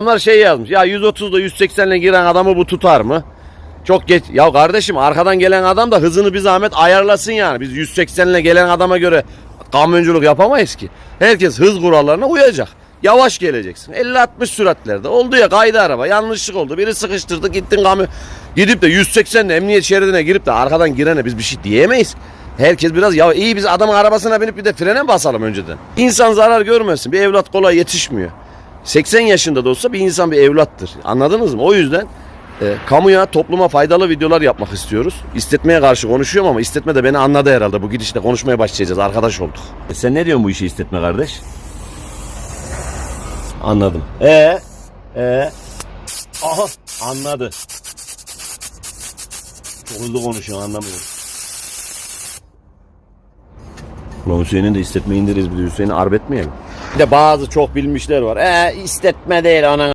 Onlar şey yazmış. Ya 130'da 180 ile giren adamı bu tutar mı? Çok geç. Ya kardeşim arkadan gelen adam da hızını bir zahmet ayarlasın yani. Biz 180 ile gelen adama göre kamyonculuk yapamayız ki. Herkes hız kurallarına uyacak. Yavaş geleceksin. 50-60 süratlerde. Oldu ya kaydı araba. Yanlışlık oldu. Biri sıkıştırdı gittin kamyon. Gidip de 180 ile emniyet şeridine girip de arkadan girene biz bir şey diyemeyiz. Herkes biraz ya iyi biz adamın arabasına binip bir de frene basalım önceden? İnsan zarar görmesin. Bir evlat kolay yetişmiyor. 80 yaşında da olsa bir insan bir evlattır. Anladınız mı? O yüzden e, kamuya, topluma faydalı videolar yapmak istiyoruz. İstetmeye karşı konuşuyorum ama istetme de beni anladı herhalde. Bu gidişle konuşmaya başlayacağız. Arkadaş olduk. E sen ne diyorsun bu işi istetme kardeş? Anladım. E e Aha anladı. Çok hızlı konuşuyor anlamıyorum. Ulan Hüseyin'in de istetme indiririz bir de Hüseyin'i arb etmeyelim. Bir de bazı çok bilmişler var. E istetme değil ana